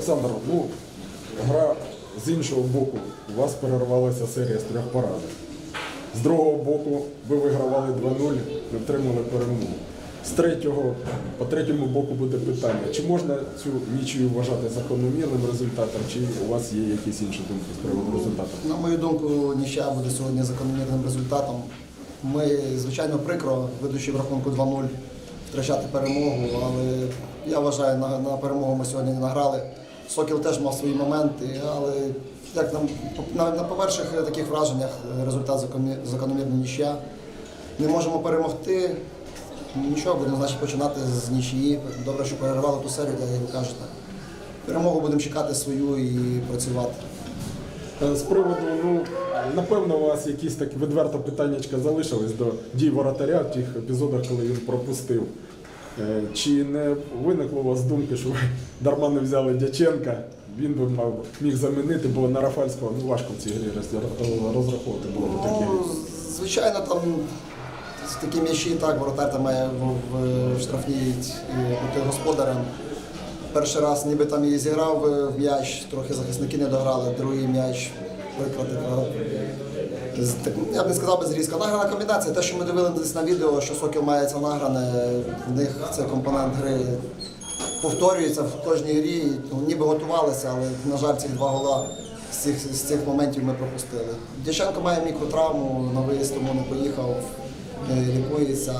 Олександр, ну, гра з іншого боку, у вас перервалася серія з трьох поразок. З другого боку, ви вигравали 2-0, не отримали перемогу. З третього, по третьому боку буде питання, чи можна цю нічию вважати закономірним результатом, чи у вас є якісь інші думки з приводу результату? На мою думку, ніща буде сьогодні закономірним результатом. Ми, звичайно, прикро, ведучи в рахунку 2-0, втрачати перемогу, але я вважаю, на, на перемогу ми сьогодні не награли. Сокіл теж мав свої моменти, але як нам на, на перших таких враженнях результат закономі- закономірна ніща. Не можемо перемогти. Нічого, будемо значить починати з нічиї. Добре, що перервали ту серію, як ви кажете. Перемогу будемо чекати свою і працювати. Е, З приводу, ну, напевно, у вас якісь так відверто питаннячка залишились до дій воротаря в тих епізодах, коли він пропустив. Е, Чи не виникло у вас думки, що ви дарма не взяли Дяченка? Він би мав міг замінити, бо на Рафальського ну, важко в цій грі розраховувати було б такі. Ну, звичайно, там такі м'ячі, так, воротар там має в, штрафній бути господарем. Перший раз ніби там і зіграв в м'яч, трохи захисники не дограли, другий м'яч виклати. Так, Я б не сказав без різка. Награна комбінація. Те, що ми дивилися на відео, що Сокіл має це награне, в них це компонент гри повторюється в кожній грі. Ну, ніби готувалися, але, на жаль, ці два гола з цих, з цих моментів ми пропустили. Дяченко має мікротравму, на виїзд тому не поїхав, е, лікується.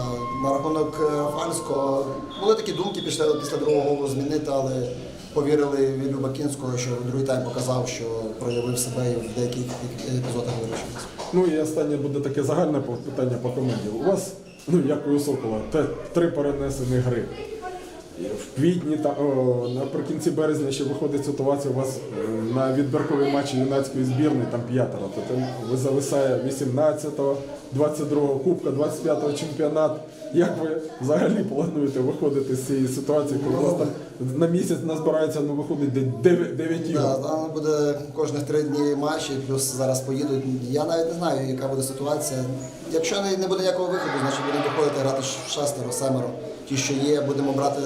На рахунок е, Рафальського були такі думки після, після другого голу змінити, але повірили Вілю Бакінського, що другий тайм показав, що проявив себе і в деяких епізодах вирішив. Ну і останнє буде таке загальне питання по команді. У вас, ну як і у Сокола, три перенесені гри. В квітні та о, наприкінці березня ще виходить ситуація у вас е, на відбіркові матчі юнацької збірної, там п'ятеро. То там ви зависає 18-го, 22-го кубка, 25-го чемпіонат. Як ви взагалі плануєте виходити з цієї ситуації, коли у вас там на місяць назбирається, ну виходить 9, 9 ігор? Да, там буде кожних три дні матчі, плюс зараз поїдуть. Я навіть не знаю, яка буде ситуація. Якщо не буде ніякого виходу, значить будемо виходити грати шестеро, семеро. Ті, що є, будемо брати,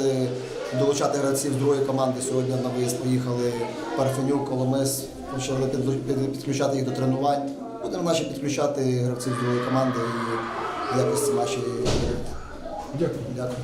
долучати гравців з другої команди. Сьогодні на виїзд поїхали Парфенюк, Коломис, почали підключати їх до тренувань. Будемо наші підключати гравців з другої команди і якості наші. Дякую. Дякую.